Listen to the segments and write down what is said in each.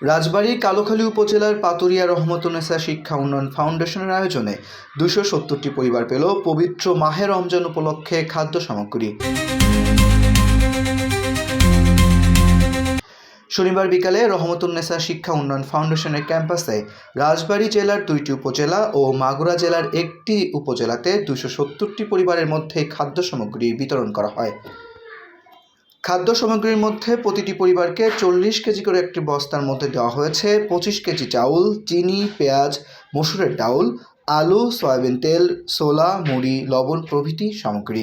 রাজবাড়ী কালোখালী উপজেলার পাতুরিয়া রহমতুন্নেসা শিক্ষা উন্নয়ন ফাউন্ডেশনের আয়োজনে দুশো সত্তরটি পরিবার পেল পবিত্র মাহে রমজান উপলক্ষে খাদ্য সামগ্রী। শনিবার বিকালে রহমতুন্নেসা শিক্ষা উন্নয়ন ফাউন্ডেশনের ক্যাম্পাসে রাজবাড়ী জেলার দুইটি উপজেলা ও মাগুরা জেলার একটি উপজেলাতে দুশো সত্তরটি পরিবারের মধ্যে খাদ্য সামগ্রী বিতরণ করা হয়। খাদ্য সামগ্রীর মধ্যে প্রতিটি পরিবারকে চল্লিশ কেজি করে একটি বস্তার মধ্যে দেওয়া হয়েছে পঁচিশ কেজি চাউল, চিনি, পেঁয়াজ, মসুরের ডাউল, আলু, সয়াবিন তেল সোলা মুড়ি, লবণ প্রভৃতি সামগ্রী।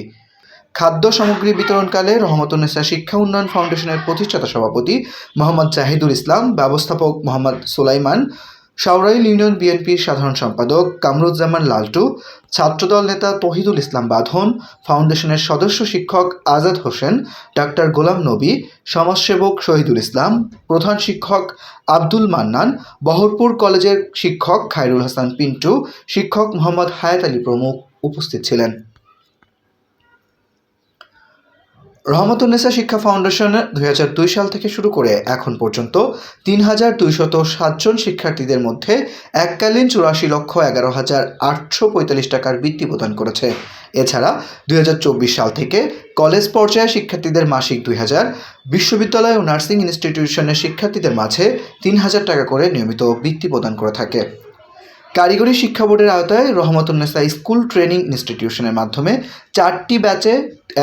খাদ্য সামগ্রী বিতরণকালে রহমতুন্নেসা শিক্ষা উন্নয়ন ফাউন্ডেশনের প্রতিষ্ঠাতা সভাপতি মোহাম্মদ জাহিদুল ইসলাম, ব্যবস্থাপক মোহাম্মদ সুলাইমান সাউরাইল ইউনিয়ন বিএনপির সাধারণ সম্পাদক কামরুজ্জামান লালটু ছাত্রদল নেতা তহিদুল ইসলাম বাঁধন, ফাউন্ডেশনের সদস্য শিক্ষক আজাদ হোসেন, ডাক্তার গোলাম নবী, সমাজসেবক শহীদুল ইসলাম, প্রধান শিক্ষক আব্দুল মান্নান বহরপুর কলেজের শিক্ষক খায়রুল হাসান পিন্টু, শিক্ষক মোহাম্মদ হায়াত আলী প্রমুখ উপস্থিত ছিলেন। রহমতুন্নেসা শিক্ষা ফাউন্ডেশন দুই হাজার দুই সাল থেকে শুরু করে এখন পর্যন্ত তিন হাজার দুইশত সাতজন শিক্ষার্থীদের মধ্যে এককালীন চুরাশি লক্ষ এগারো হাজার আটশো পঁয়তাল্লিশ টাকার বৃত্তি প্রদান করেছে। এছাড়া দুই হাজার চব্বিশ সাল থেকে কলেজ পর্যায়ে শিক্ষার্থীদের মাসিক দুই হাজার, বিশ্ববিদ্যালয় ও নার্সিং ইনস্টিটিউশনের শিক্ষার্থীদের মাঝে তিন হাজার টাকা করে নিয়মিত বৃত্তি প্রদান করে থাকে। কারিগরি শিক্ষা বোর্ডের আওতায় রহমতুন্নেসা স্কুল ট্রেনিং ইনস্টিটিউশনের মাধ্যমে চারটি ব্যাচে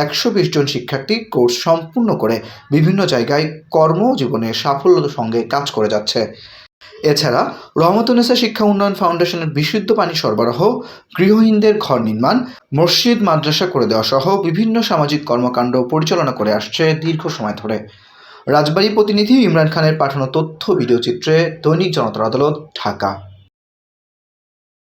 একশো বিশ জন শিক্ষার্থী কোর্স সম্পূর্ণ করে বিভিন্ন জায়গায় কর্মজীবনে সাফল্যের সঙ্গে কাজ করে যাচ্ছে। এছাড়া রহমতুন্নেসা শিক্ষা উন্নয়ন ফাউন্ডেশনের বিশুদ্ধ পানি সরবরাহ, গৃহহীনদের ঘর নির্মাণ, মসজিদ, মাদ্রাসা করে দেওয়া সহ বিভিন্ন সামাজিক কর্মকাণ্ড পরিচালনা করে আসছে দীর্ঘ সময় ধরে। রাজবাড়ী প্রতিনিধি ইমরান খানের পাঠানো তথ্য ভিডিওচিত্রে দৈনিক জনতার আদালত, ঢাকা।